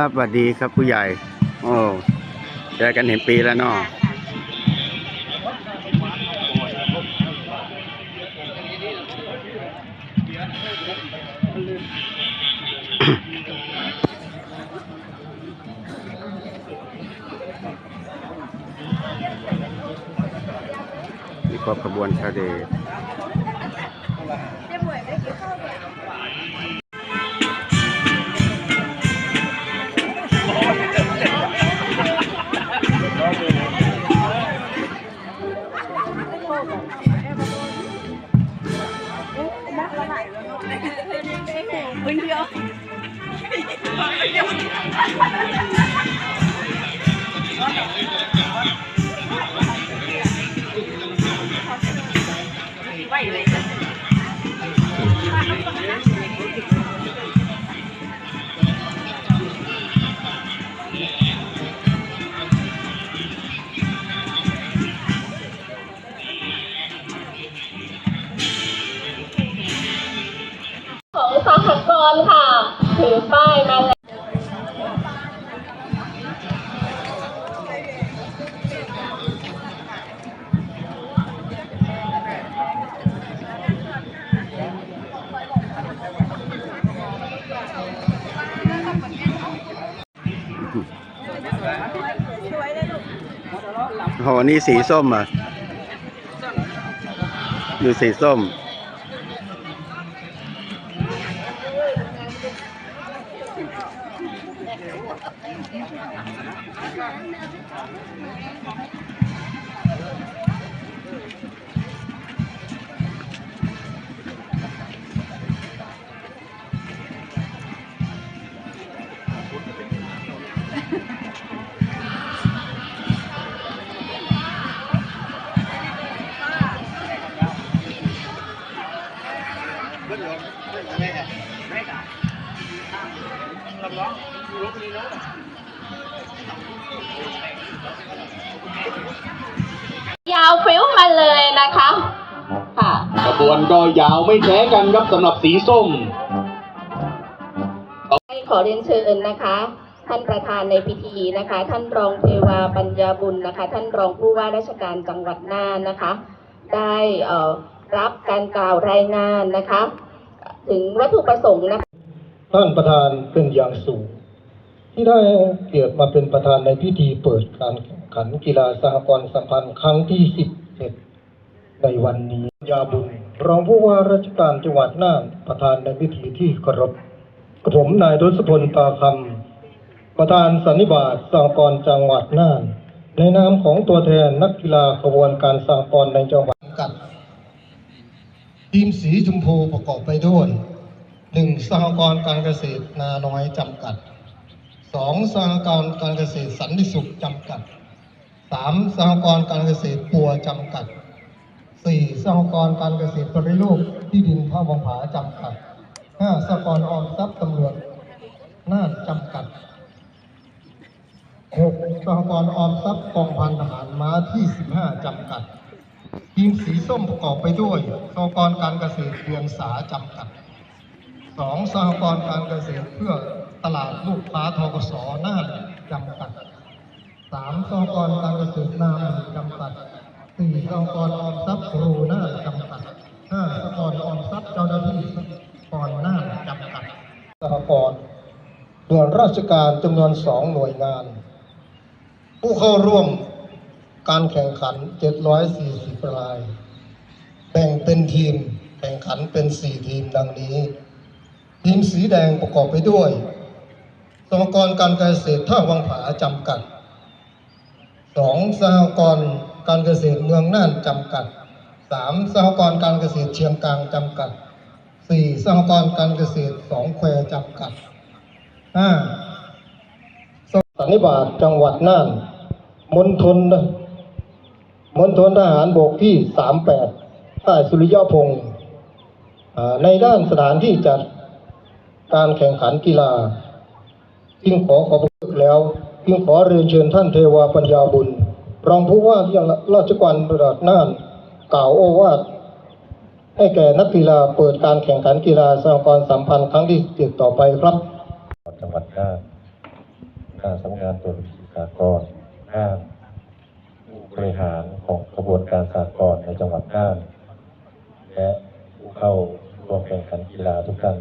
ครับสวัสดีครับผู้ใหญ่ โอ้เจอกันเห็นปีแล้วเนาะนี่ก็ขบวนชาเดช ของ โหนี่สีส้มอะดูสีส้ม บวนก็ยาวไม่แพ้กันครับสำหรับสีส้ม ขอเรียนเชิญนะคะ ท่านประธานในพิธีนะคะ ท่านรองเทวาปัญญาบุญนะคะ ท่านรองผู้ว่าราชการจังหวัดน่านนะคะ ได้เอ่อรับการกล่าวรายงานนะคะ ถึงวัตถุประสงค์นะคะท่านประธานเป็นอย่างสูงที่ได้เกียรติมาเป็นประธานในพิธีเปิดการแข่งขันกีฬาสหกรณ์สัมพันธ์ครั้งที่ 11 ในวันนี้ยาบุญ รองผู้ว่าราชการจังหวัดน่านประธานในพิธีที่เคารพกระผมนายทศพลตาคำประธานสันนิบาตสหกรจังหวัดน่าน ในนามของตัวแทนนักกีฬาขบวนการสหกรในจังหวัดกัดทีมสีชมพูประกอบไปด้วยหนึ่งสหกรณ์การเกษตรนาน้อยจำกัดสองสหกรณ์การเกษตรสันติสุขจำกัดสามสหกรณ์การเกษตรปัวจำกัด สี่สหกรณ์การเกษตรปริรูปที่ดินพระวังผาจำกัดห้าสหกรณ์ออมทรัพย์ตำรวจน่านจำกัดหกสหกรณ์ออมทรัพย์กองพันทหารม้าที่สิบห้าจำกัดทีมสีส้มประกอบไปด้วยสหกรณ์การเกษตรเวียงสาจำกัดสองสหกรณ์การเกษตรเพื่อตลาดลูกค้าทกสน่านจำกัดสามสหกรณ์การเกษตรนามจำกัด สี่สหกรออมทรัพย์ครูน่าจำกัดห้าสหกรณ์ออมทรัพย์เจ้าหน้าที่สหกรณ์น่าจำกัดสหกรณ์ส่วนราชการจำนวนสองหน่วยงาน ผู้เข้าร่วมการแข่งขัน 740 ราย แบ่งเป็นทีมแข่งขันเป็น 4 ทีมดังนี้ ทีมสีแดงประกอบไปด้วยสหกรณ์การเกษตรท่าวังผาจำกัด 2. สหกรณ์ การเกษตรเมืองน่านจำกัด 3. สหกรณ์การเกษตรเชียงกลางจำกัด 4. สหกรณ์การเกษตรสองแควจำกัด 5. สันนิบาตจังหวัดน่านมณฑลมณฑลทหารบกที่ 38ค่ายสุริยพงศ์ในด้านสถานที่จัดการแข่งขันกีฬา จึงขอขอบคุณแล้ว จึงขอเรียนเชิญท่านเทวาปัญญาบุญ รองผู้ว่าที่ราชการระดับน่านกล่าวโอวาทให้แก่นักกีฬาเปิดการแข่งขันกีฬาสหกรณ์สัมพันธ์ครั้งที่เจ็ดต่อไปครับจังหวัดน่านกาสำนักงานตรวจสากลน่านผู้บริหารของขบวนการสากลในจังหวัดน่านและผู้เข้าร่วมแข่งขันกีฬาทุกท่าน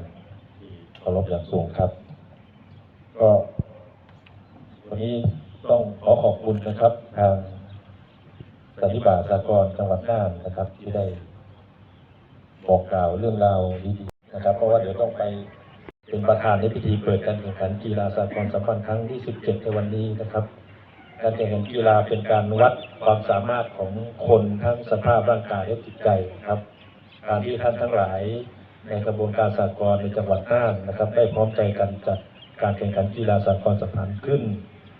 เคารพอย่างสูงครับ ก็วันนี้ ต้องขอขอบคุณนะครับ ทางสันนิบาตสากลจังหวัดน่านนะครับ ที่ได้บอกกล่าวเรื่องราวดีๆนะครับ เพราะว่าเดี๋ยวต้องไปเป็นประธานในพิธีเปิดการแข่งขันกีฬาสากลสัมพันธ์ครั้งที่ 17 ในวันนี้นะครับ การแข่งขันกีฬาเป็นการวัดความสามารถของคนทั้งสภาพร่างกายและจิตใจนะครับการที่ท่านทั้งหลายในกระบวนการสากลในจังหวัดน่านนะครับ ได้พร้อมใจกันจัดการแข่งขันกีฬาสากลสัมพันธ์ขึ้น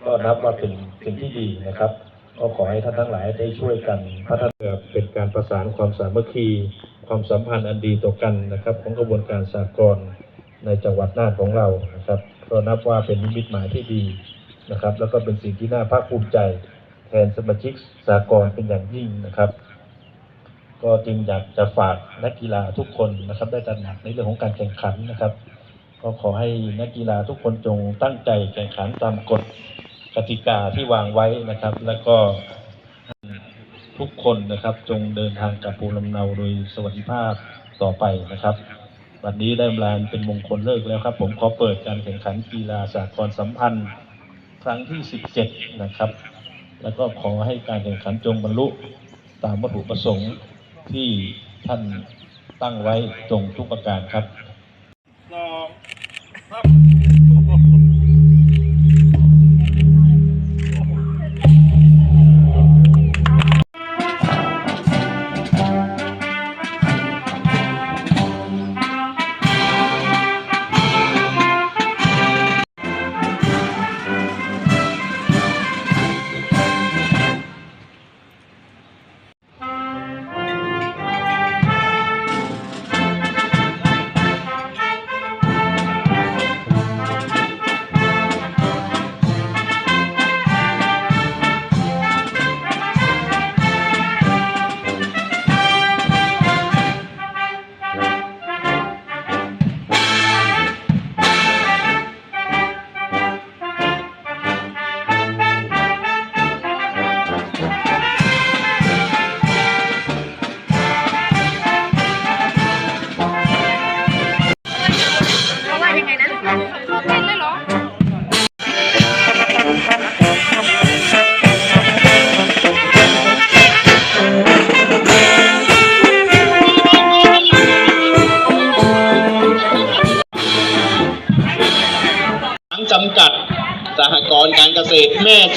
ก็นับว่าเป็นสิ่งที่ดีนะครับ ก็ขอให้ท่านทั้งหลายได้ช่วยกันพัฒนาเป็นการประสานความสามัคคี ความสัมพันธ์อันดีต่อกันนะครับ ของกระบวนการสากลในจังหวัดน่านของเรานะครับก็นับว่าเป็นนิมิตหมายที่ดีนะครับ แล้วก็เป็นสิ่งที่น่าภาคภูมิใจ แทนสมาชิกสากลเป็นอย่างยิ่งนะครับ ก็จึงอยากจะฝากนักกีฬาทุกคนนะครับ ได้ตระหนักในเรื่องของการแข่งขันนะครับ ก็ขอให้นักกีฬาทุกคนจงตั้งใจแข่งขันตามกฎ กติกาที่วางไว้นะครับ แล้วก็ทุกคนนะครับ จงเดินทางกลับภูมิลำเนาโดยสวัสดิภาพต่อไปนะครับวันนี้ได้เวลาเป็นมงคลเลิกแล้วครับ ผมขอเปิดการแข่งขันกีฬาสากลสัมพันธ์ ครั้งที่ 17 นะครับ แล้วก็ขอให้การแข่งขันจงบรรลุตามวัตถุประสงค์ที่ท่านตั้งไว้ตรงทุกประการครับจ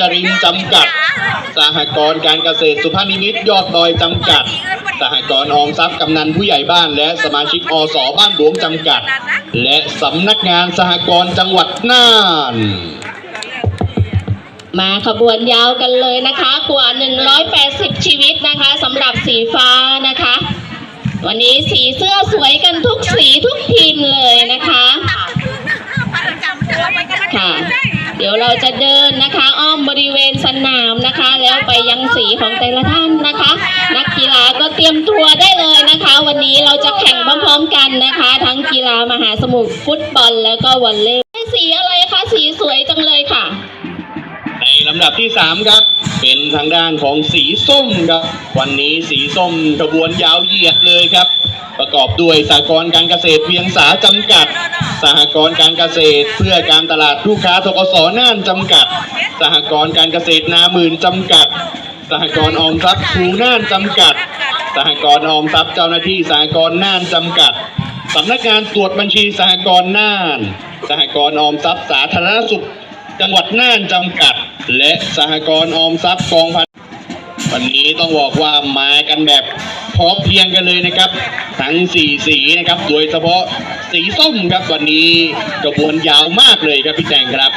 จรินจำกัด สหกรณ์การเกษตรสุภาพนิมิตรยอดดอยจำกัด สหกรณ์ออมทรัพย์กำนันผู้ใหญ่บ้าน และสมาชิกอสบ้านหลวงจำกัด และสำนักงานสหกรณ์จังหวัดน่าน มาขบวนยาวกันเลยนะคะกว่า 180 ชีวิตนะคะสำหรับสีฟ้านะคะ วันนี้สีเสื้อสวยกันทุกสีทุกทีมเลยนะคะค่ะเดี๋ยวเราจะเดินนะคะ อ้อมบริเวณสนามนะคะ แล้วไปยังสีของแต่ละท่านนะคะ นักกีฬาก็เตรียมตัวได้เลยนะคะ วันนี้เราจะแข่งพร้อมๆกันนะคะ ทั้งกีฬามหาสมุทรฟุตบอลแล้วก็วอลเลย์สีอะไรคะสีสวยจังเลยค่ะ ในลำดับที่ 3 ครับ เป็นทางด้านของสีส้มครับ วันนี้สีส้มขบวนยาวเหยียดเลยครับ ประกอบด้วยสหกรณ์การเกษตรเวียงสาจำกัด สหกรณ์การเกษตรเพื่อการตลาดลูกค้าทกสน่านจำกัด สหกรณ์การเกษตรนาหมื่นจำกัด สหกรณ์ออมทรัพย์ครูน่านจำกัด สหกรณ์ออมทรัพย์เจ้าหน้าที่สหกรณ์น่านจำกัดสำนักงานตรวจบัญชีสหกรณ์น่าน สหกรณ์ออมทรัพย์สาธารณสุข จังหวัดน่านจำกัด และสหกรณ์ออมทรัพย์กองพันวันนี้ต้องบอกว่ามากันแบบพร้อมเพียงกันเลยนะครับ ทั้งสี่สีนะครับ โดยเฉพาะสีส้มครับวันนี้กระบวนยาวมากเลยครับพี่แจงครับ